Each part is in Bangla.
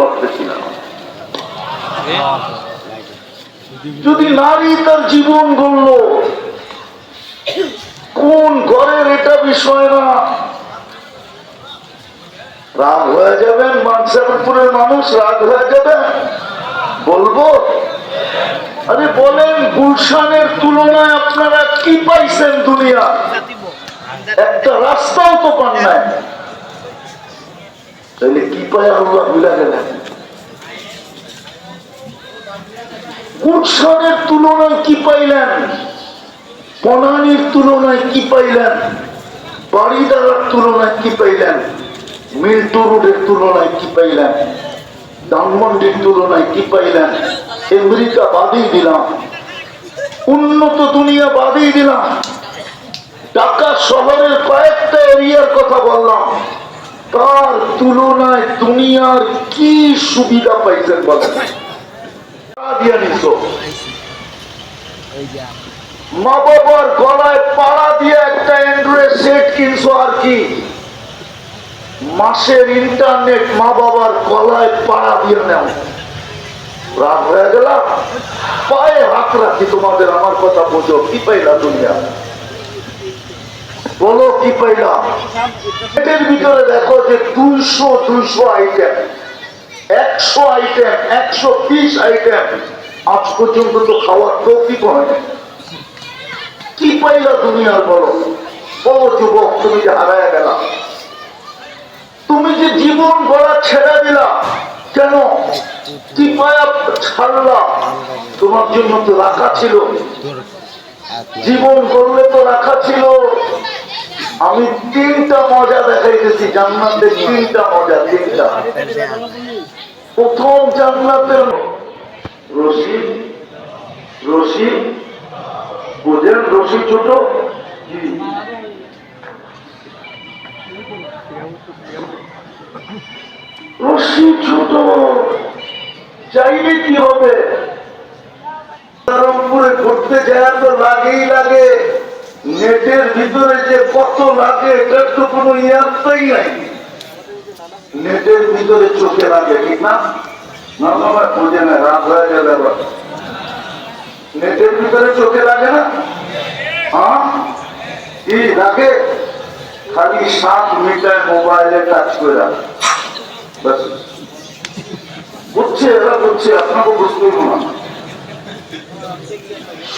করতেছি না যদি নারী তার জীবন গড়ল কোন ঘরের এটা বিষয় না? রাগ হয়ে যাবেন মানসারপুরের মানুষ রাগ হয়ে যাবেন বলব? আরে বলেন গুলশানের তুলনায় আপনারা কি পাইছেন দুনিয়া? একটা রাস্তাও তো পান নাই। তাহলে কি পায় আল্লাহ ভুলে গেলেন গুলশানের তুলনায় কি পাইলেন বনানির তুলনায় কি পাইলেন বাড়িদারার তুলনায় কি পাইলেন মিল্টু রোডের তুলনায় কি পাইলেন ধানমন্ডির তুলনায় কি পাইলেন আমেরিকা বাদেই দিলাম উন্নত দুনিয়া বাদেই দিলাম ঢাকা শহরের কয়েকটা এরিয়ার কথা বললাম তার তুলনায় দুনিয়ার কি সুবিধা পাইছেন বলেন মা বাবার গলায় পাড়া দিয়ে একটা অ্যান্ড্রয়েড সেট কিনছো আর কি? মাসের ইন্টারনেট মা বাবার গলায় পাড়া দিয়ে নেও। রাগ হয়ে গেল পায়ে হাত রাখি তোমাদের, আমার কথা বোঝো। কি পাইলা দুনিয়া? বলো কি পাইলা? এটার ভিতরে দেখো যে দুইশো দুইশো আইটেম একশো আইটেম একশো বিশ আইটেম আজ পর্যন্ত তো খাওয়ার তৌফিক হয়। কি পাইলা দুনিয়ার বলো? বলো যুবক, তুমি যে হারায় গেলা। তুমি যে জীবন গড়া ছেড়ে দিলা, কেন? কি পায়া ছাড়লা? তোমার জন্য তো রাখা ছিল। জীবন গড়লে তো রাখা ছিল। আমি তিনটা মজা দেখাইতেছি জান্নাতের তিনটা মজা, তিনটা। প্রথম জান্নাতের রশি রশি বুঝেন রশি ছোট? রশি ছোট। চাইলে কি হবে? রংপুরে ঘুরতে যায় তো লাগেই লাগে। নেটের ভিতরে যে কত লাগে, এটার তো কোনো ইয়ার্থই নাই। নেটের ভিতরে চোখে লাগে, ঠিক না? হয়ে খালি সাত মোবাইলে টাচ করে। আপনাকে বুঝতেই না।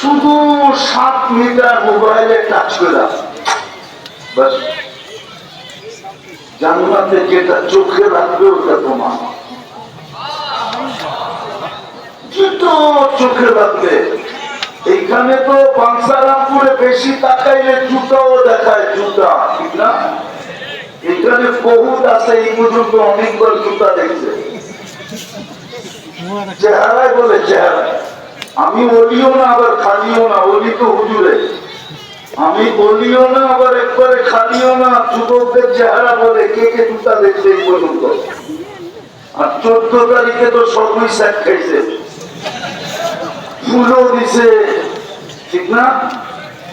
শুধু সাত মিটার মোবাইলে টাচ করে যেটা চোখে রাখবে ওটা তোমার। যেটা চোখে রাখবে। এইখানে তো বাংসারামপুরে বেশি তাকাইলে জুতাও দেখায় জুতা, ঠিক না? এখানে বহুত আছে, এই পর্যন্ত অনেকবার জুতা দেখছে। চেহারায় বলে চেহারায় আমি বলিও না, আবার খালিও না, বলি তো হুজুরে। আমি বলিও না, আবার একবারে খালিও না, যুবকদের চেহারা বলে, কে কে জুতা দেখছে এই পর্যন্ত? আর চোদ্দ তারিখে তো সবই স্যাক খাইছে। ফুলও দিছে, ঠিক না?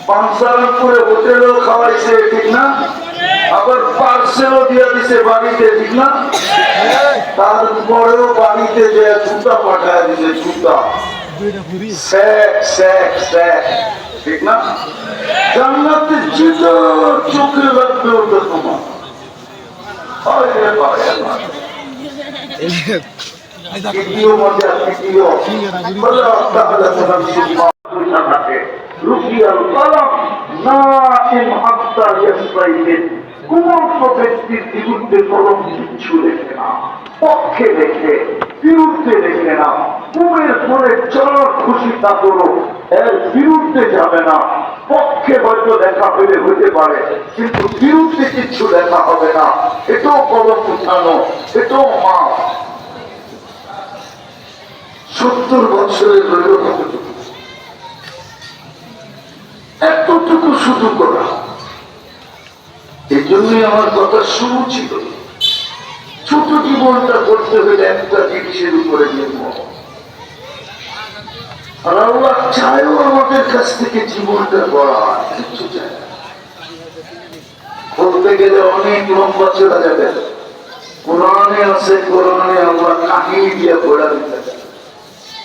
পাঁচসালামপুরে হোটেলও খাওয়াইছে, ঠিক না? আবার পার্সেলও দিয়ে দিছে বাড়িতে, ঠিক না? তারপরেও বাড়িতে যে জুতা পাঠায় দিছে, জুতা। ঠিক না? জান্নাতে জুতো চোখে লাগবে ওটা তোমার। তৃতীয় মজা ইয়াসতাইকিন কোন ব্যক্তির বিরুদ্ধে কলম কিচ্ছু লেখে না। পক্ষে লেখে। বিরুদ্ধে দেখবে না। কুমের ধরে চলার খুশি তা করো এর বিরুদ্ধে যাবে না। পক্ষে হয়তো দেখা হইলে হইতে পারে, কিন্তু বিরুদ্ধে কিছু দেখা হবে না। এটাও কলম উঠানো, এটাও মা সত্তর বছরের রইল এতটুকু শুধু করা। এই জন্যই আমার কথা শুরু ছিল। ছোট জীবনটা করতে হলে একটা জিনিসের উপরে নির্ভর আল্লাহ চায়ও আমাদের কাছ থেকে জীবনটা গড়া কিছু চায়। বলতে গেলে অনেক লম্বা চলা যাবে কোরআনে আছে, কোরআনে আমরা কাহিনী দিয়ে পড়া দিতে।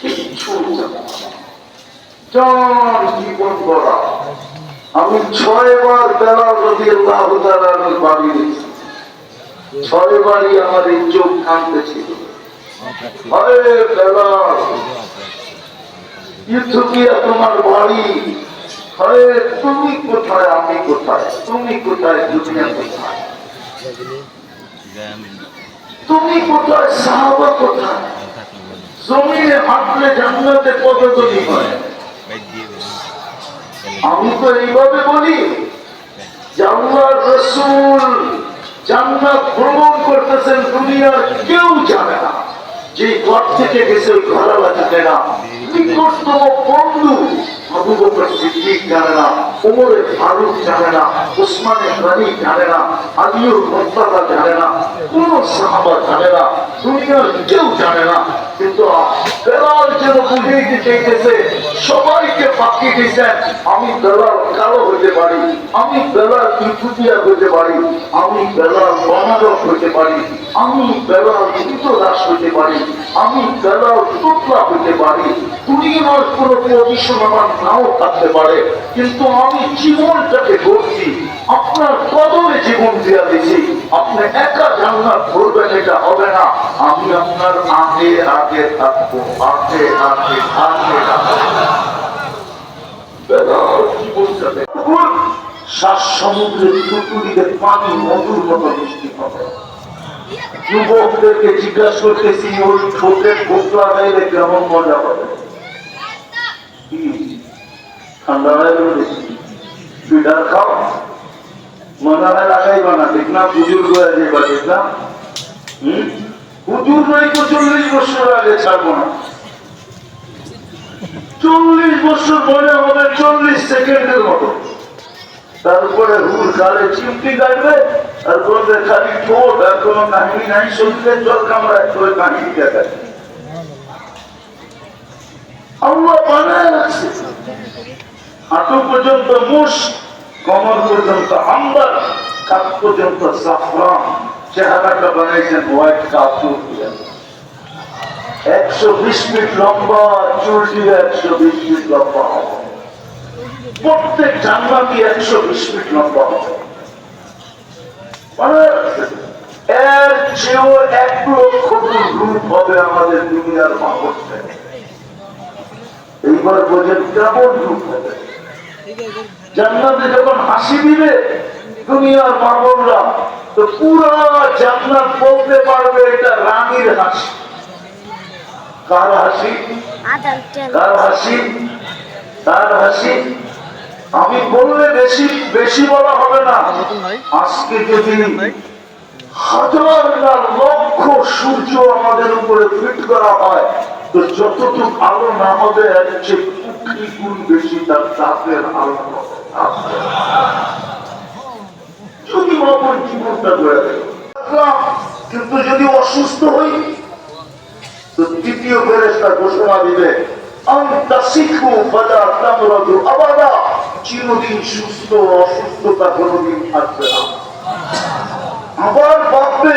কিচ্ছু না। জীবন গড়া আমি ছয়বার বেলা যদি আল্লাহ তাআলার বাড়ি দিয়েছি ছয়বারই আমার এই চোখ কাঁদতে ছিল। তোমার বাড়ি। আরে তুমি কোথায়, আমি কোথায়? তুমি কোথায়, দুনিয়া কোথায়? তুমি কোথায়, সাহাবা কোথায়? জমিনে হাঁটলে জান্নাতে কতগুলি হয়? আমি তো এইভাবে বলি জান্নার রসুল জান্নাত ভ্রমণ করতেছেন দুনিয়ার কেউ জানে না। যে ঘর থেকে গেছে, ওই ঘরালা জানে না। নিকটতম বন্ধু আবু বকর সিদ্দিক জানে না, ওমরে ফারুক জানে না, ওসমানে গনি জানে না, আলিউর মোস্তাফা জানে না, কোন সাহাবা জানে না, দুনিয়ার কেউ জানে না। কিন্তু আমি বেলাল কালো পারি, আমি পারি আমি পারি আমি পারি আমি পারি। আমার নাও থাকতে পারে, কিন্তু আমি জীবনটাকে গড়ছি, আপনার কদমে জীবন দিয়া দিয়েছি। আপনি একা জান্নাত ধরবেন এটা হবে না। আমি আপনার আগে আগে থাকব, আগে আগে আগে মজা ঠান্ডা খাও। তারপরে হুর গালে চিমটি গাইবে, আর বলবে, খালি ঠোঁট আর কোনো কাহিনী নাই শরীরে জল কামড়ায় করে কাহিনী দেখায় আল্লাহ বানায় হাঁটু পর্যন্ত মুষ কমর পর্যন্ত আম্বার কাপ পর্যন্ত সাফরান চেহারাটা বানাইছেন হোয়াইট কাপড় দিয়ে একশো বিশ ফিট লম্বা চুল দিয়ে একশো বিশ ফিট লম্বা হবে। প্রত্যেক জান্নাতি একশো বিশ ফিট লম্বা হবে। মানে এর চেয়েও এক লক্ষ রূপ হবে আমাদের দুনিয়ার মাহবত এইবার বোঝেন কেমন রূপ হবে। জান্নাতে যখন হাসি দিবে দুনিয়ার মাহবুবরা তো পুরো জান্নাত বলতে পারবে এটা রানীর হাসি। কার হাসি? কার হাসি? তার হাসি? আমি বললে বেশি বেশি বলা হবে না। আজকে যদি হাজার না লক্ষ সূর্য আমাদের উপরে ফিট করা হয় তো যতটুকু আলো না হবে চেয়ে কোটি গুণ বেশি তার তাপের আলো। যদি আমার জীবনটা দেয় কিন্তু যদি অসুস্থ হই তৃতীয় ফেরেস্তা ঘোষণা দিবে কোনোদিন থাকবে না। আবার ভাববে,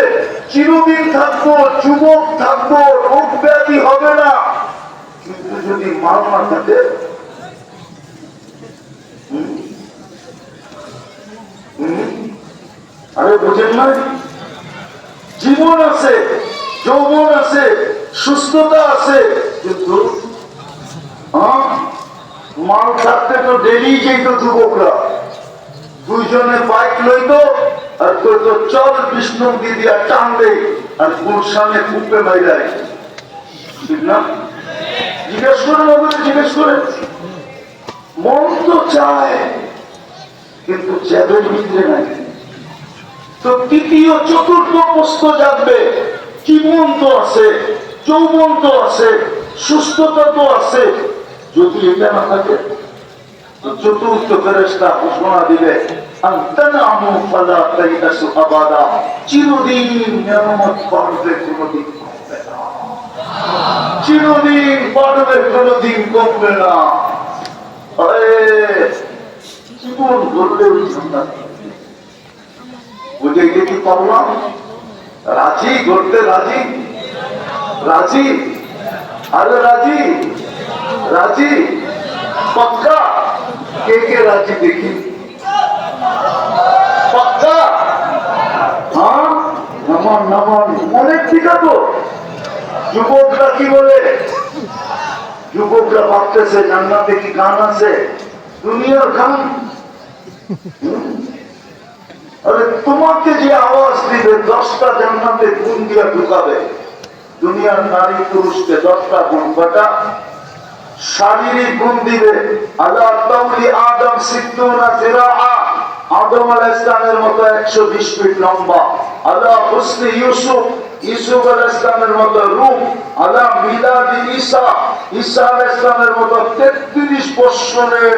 চিরদিন থাকব, যুবক থাকব রোগ ব্যাধি হবে না। কিন্তু যদি মাল না থাকে হুম? হুম? আরে বুঝেন না জীবন আছে যৌবন আছে সুস্থতা আছে কিন্তু হ্যাঁ, মাল থাকতে তো ডেলি যেত যুবকরা। দুইজনে বাইক লইতো আর কইতো চল বিষ্ণু দিদিয়া টান দে আর গুলশানে কুপে ঠিক না? জিজ্ঞেস করে ওগুলো জিজ্ঞেস করে মন তো চায় কিন্তু জ্যাবের ভিতরে নাই তো তৃতীয়, চতুর্থ প্রশ্ন জানবে জীবন তো আছে যৌবন তো আছে, সুস্থতা তো আছে। যদি এটা না থাকে চতুর্থ ফেরেস্তা ঘোষণা দিবে চিরদিন নিয়ামত পারবে কোনদিন কমবে না। আরে ধরলে ওই জান্নাত বুঝাইতে কি পারলাম রাজি? করতে রাজি? রাজি? আরে রাজি? রাজি? পাক্কা? কে কে রাজি দেখি? পাক্কা? হ্যাঁ? নামান নামান। মনে ঠিক তো যুবকরা কি বলে? যুবকরা ভাবতেছে, জান্নাতে কি গান আছে? দুনিয়ার গান। তোমাকে যে আওয়াজ দিবে, দশটা জান্নাতে গুণ দিয়ে ঢুকাবে। দুনিয়ার নারী পুরুষকে দশটা গুণ কটা শারীরিক গুণ দিবে। আল্লাহ মতো 120 ফিট লম্বা। আল্লাহ হুসনে ইউসুফ ইউসুফ আলাইহিস সালামের মতো রূপ। আল্লাহ মিলাদি ঈসা ঈসা আলাইহিস সালামের মতো 33 বছরের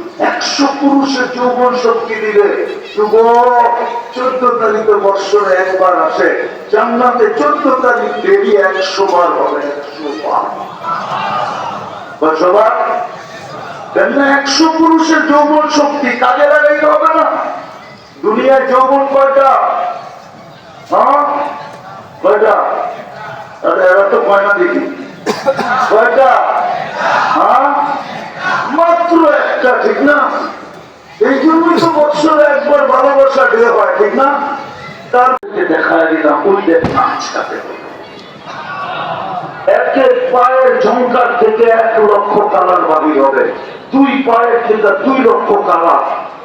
একশো পুরুষের যৌবন শক্তি দিলে চোদ্দ তারিখ বৎসরে একবার আসে। জান্নাতে চোদ্দ তারিখ দেরি একশো বার হবে। একশো বার বছরবার একশো পুরুষের যৌবন শক্তি কাজে লাগাইতে হবে না। দুনিয়ার যৌবন কয়টা? হ্যাঁ? কয়টা? এরা তো কয়না দেখি? কয়টা? হ্যাঁ? মাত্র একটা, ঠিক না? এই জন্যই তো একবার ভালোবাসা ঢেলে হয়, ঠিক না? তার দেখা দিলাম ওই লক্ষ হবে। দুই পায়ের দুই লক্ষ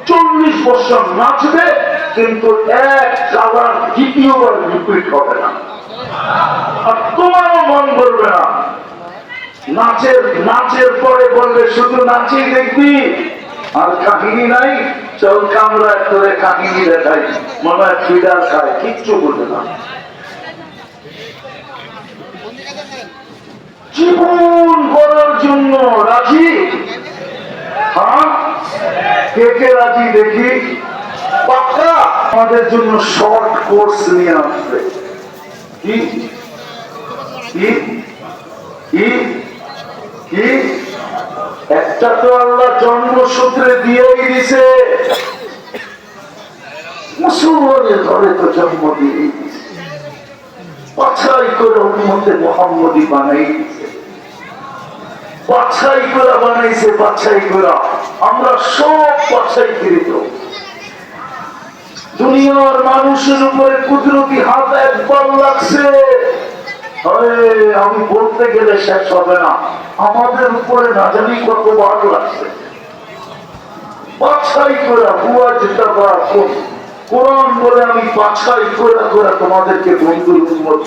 চল্লিশ নাচবে, কিন্তু এক কালার দ্বিতীয়বার রিপিট হবে না। আর তোমারও মন করবে না। নাচের নাচের পরে বলবে, শুধু নাচেই দেখবি? আর কাহিনী নাই, চল কামরা করে কাহিনী দেখাই। মনে হয় ফিডার খায়, কিচ্ছু বলবে না। জীবন গড়ার জন্য রাজি? হ্যাঁ? কে কে রাজি দেখি? পাক্কা? আমাদের জন্য শর্ট কোর্স নিয়ে আসবে। কি? কি? কি? কি? একটা তো আল্লাহ জন্মসূত্রে দিয়েই দিছে। মুসলমানের ঘরে তো জন্ম দিয়েই দিছে। বাছাই করে বানাই বাছাই বানাইছে, বাছাই করা। আমরা সব বাছাই করিত দুনিয়ার মানুষের উপরে কুদরতি হাত একবার লাগছে। আমি বলতে গেলে শেষ হবে না। আমাদের উপরে না জানি কতবার লাগছে। বাছাই করা বুয়া যেটা করা কোরআন বলে আমি বাছাই করে করে তোমাদেরকে বন্ধুর উন্মত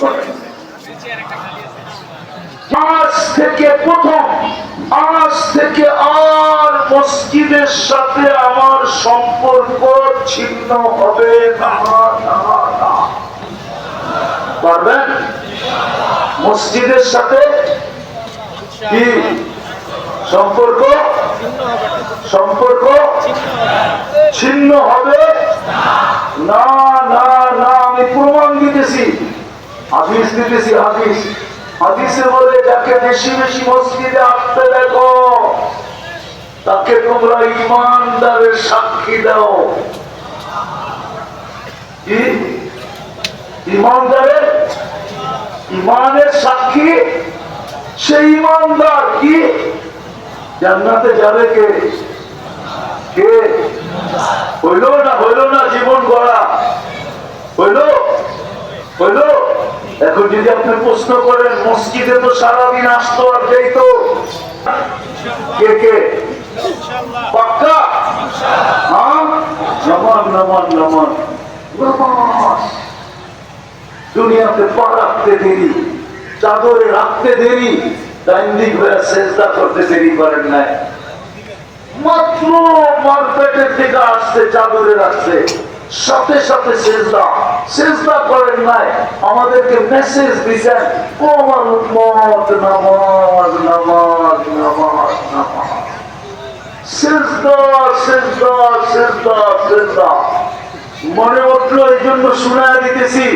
আজ থেকে প্রথম আজ থেকে আর মসজিদের সাথে আমার সম্পর্ক ছিন্ন হবে না, না। পারবেন? মসজিদের সাথে কি সম্পর্ক? সম্পর্ক ছিন্ন হবে? না না না, আমি প্রমাণ দিতেছি। হাদিস দিতেছি, হাদিস। হাদিসে বলে যাকে বেশি বেশি মসজিদে আসতে দেখো, তাকে তোমরা ইমানদারের সাক্ষী দাও। কি? ইমানদারের ইমানের সাক্ষী, সেই ইমানদার কি? জান্নাতে যাবে কে? কে? হইল না হইল না জীবন গড়া? হইল? হইল? এখন যদি আপনি প্রশ্ন করেন, মসজিদে তো সারাদিন আসতো আর যেত। কে কে? পাক্কা? হ্যাঁ? নামান নামান নামান। নামাজ দুনিয়াতে পা রাখতে দেরি, চাদরে রাখতে দেরি, ডাইন হয়ে চেষ্টা করতে দেরি করেন নাই। মাত্র আসছে, চাদরে সাথে সাথে করেন নাই। আমাদেরকে নামাজ নামাজ নামাজ মনে উঠল, এই জন্য শোনায় দিতেছি।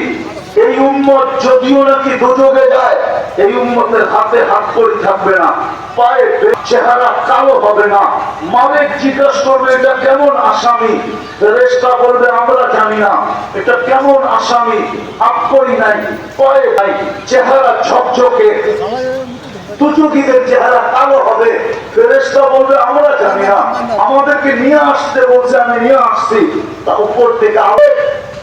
এই উম্মত যদিও নাকি দুযোগে যায়, এই উম্মতের হাতে হাত করে থাকবে না, পায়ে চেহারা কালো হবে না। মালিক জিজ্ঞাসা করবে, এটা কেমন আসামি? রেস্টা বলবে, আমরা জানি না, এটা কেমন আসামি? হাত করি নাই, পায়ে নাই, চেহারা ঝকঝকে। দুচকিদের চেহারা কালো হবে। ফেরেশতা বলবে, আমরা জানি না, আমাদেরকে নিয়ে আসতে বলছে, আমি নিয়ে আসছি। তা উপর থেকে আবে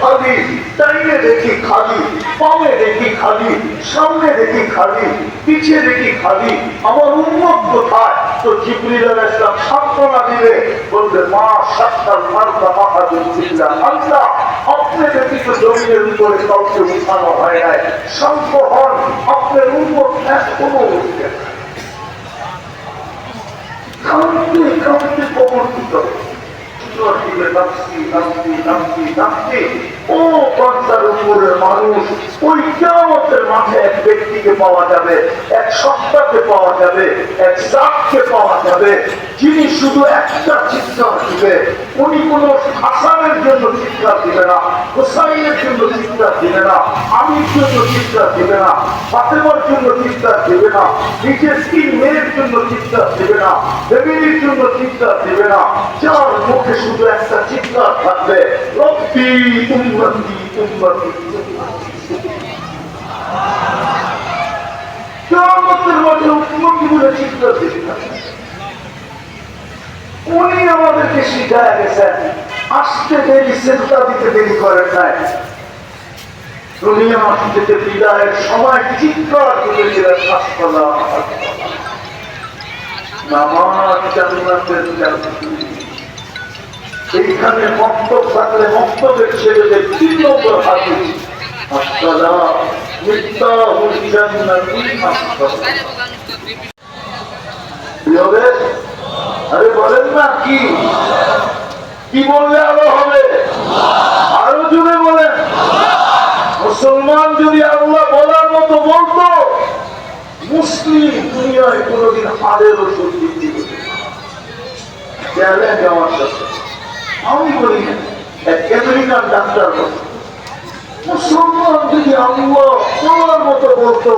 খালি, ডাইনে দেখি খালি, বামে দেখি খালি, সামনে দেখি খালি, পিছে দেখি খালি। আমার উন্মত কোথায়? তো জিবরিল আলাইহিস সালাম সান্ত্বনা দিবে বলবে, মা সাক্ষাৎ মার্কা মাথা দিচ্ছিলা আল্লাহ আপনি ব্যতীত জমিনের উপরে কাউকে উঠানো হয় নাই। শান্ত হন, আপনার উন্মত এখনও উঠবে না। কাঁদতে কাঁদতে কবর এক জাতকে পাওয়া যাবে, যিনি শুধু একটা চিৎকার দিবে, উনি কোন হাসানের জন্য চিৎকার দিবে না, হোসাইনের জন্য চিৎকার দিবে না, আমির জন্য চিৎকার দিবে না, ফাতেমার জন্য চিৎকার দিবে না, নিজের তিন মেয়ের জন্য চিৎকার দিবে না, ফ্যামিলির জন্য চিৎকার দিবে না, যার মুখে শুধু একটা চিৎকার থাকবে। রব্বি উনি দেরি চেষ্টা দিতে দেরি করেন নাই। দুনিয়া থেকে বিদায়ের সময় চিৎকার হাসপাতাল নামাজ জান্নাতের জান্নাতি। এইখানে মক্তব থাকলে মক্তবের ছেলেদের তিন নম্বর আরে বলেন না কি? কি আরও হবে? আরও বলেন। মুসলমান যদি আল্লাহ বলার মতো বলতো, মুসলিম দুনিয়ায় কোনোদিন হাড়ের ওষুধ করবে চ্যালেঞ্জ আমার সাথে আমি বলি আমেরিকান ডাক্তার মুসলমান যদি আল্লাহ বলার মতো বলতো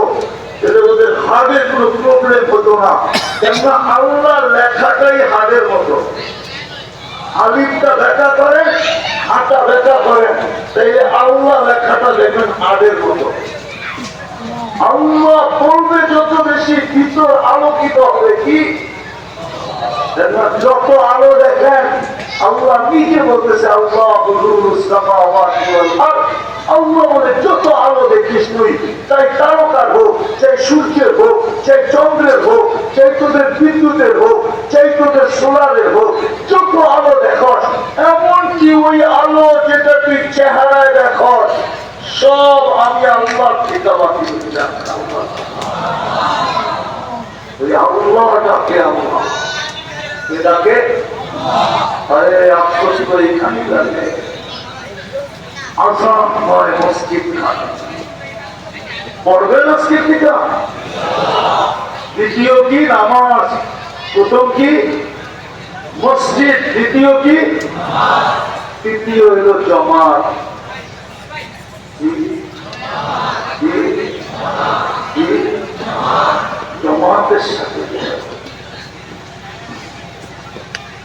যত বেশি, ভিতর আলোকিত হবে কি? যত আলো দেখেন আল্লাহ নিজে বলতেছে, আল্লাহ আল্লাহ বলে, যত আলো দেখিস তুই, চাই তারকার হোক, চাই সূর্যের হোক, চাই চন্দ্রের হোক, চাই তোদের বিদ্যুতের হোক, চাই তোদের সোলারের হোক, যত আলো দেখস, এমনকি ওই আলো যেটা তুই চেহারায় দেখস, সব আমি আল্লাহ থেকে বাকি আল্লাহ। ডাকে আল্লাহ। এটাকে আরে, আফসোস করে খানি লাগে আসাম মসজিদ খান পড়বেন আজকে টিকা দ্বিতীয় কি? নামাজ। প্রথম কি? মসজিদ। দ্বিতীয় কি? তৃতীয় হলো জমাত কি? কি? কি? জমাতের সাথে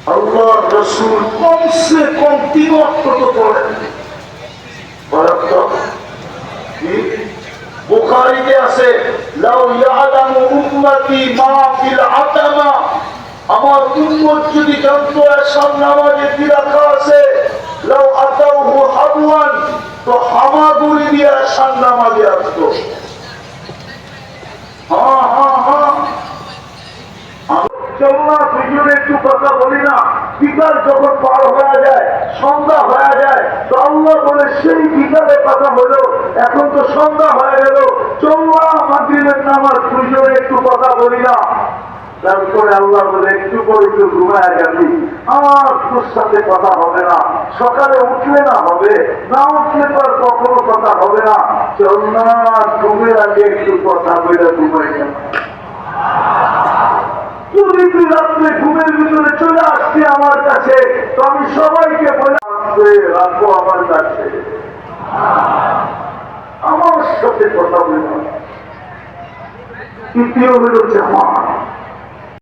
আল্লাহ রসুল কমসে কম তিন অক্ট তো পড়েন পড়েন তো কি? বুখারীতে আছে, লাউ ইয়ালামু উম্মতি মা ফিল আতামা। আমার উম্মত যদি জানতো এসব নামাজে কি রাখা আছে, লাউ আতাউহু হাবওয়ান, তো হামাগুড়ি দিয়ে এসব নামাজে আসতো। হ্যাঁ চলনা দুজনে একটু কথা বলি না। বিকাল যখন পার হয়ে যায়, সন্ধ্যা হয়ে যায়, তো বলে, সেই বিকালে কথা হলো। এখন তো সন্ধ্যা হয়ে গেল। চলনা মাগরিবের নামাজ দুজনে একটু কথা বলি না। তারপরে আল্লাহ বলে, একটু করে একটু ঘুমায় গেছি আমার তোর সাথে কথা হবে না। সকালে উঠলে না হবে, না উঠলে তো আর কখনো কথা হবে না। চল না ঘুমের আগে একটু কথা বলে ঘুমাই গেল। ঘুমের ভিতরে চলে আসছি আমার কাছে। তো আমি সবাইকে বলে রাখব আমার কাছে। আমার সাথে কথা বলে। তৃতীয় হলো জামাত।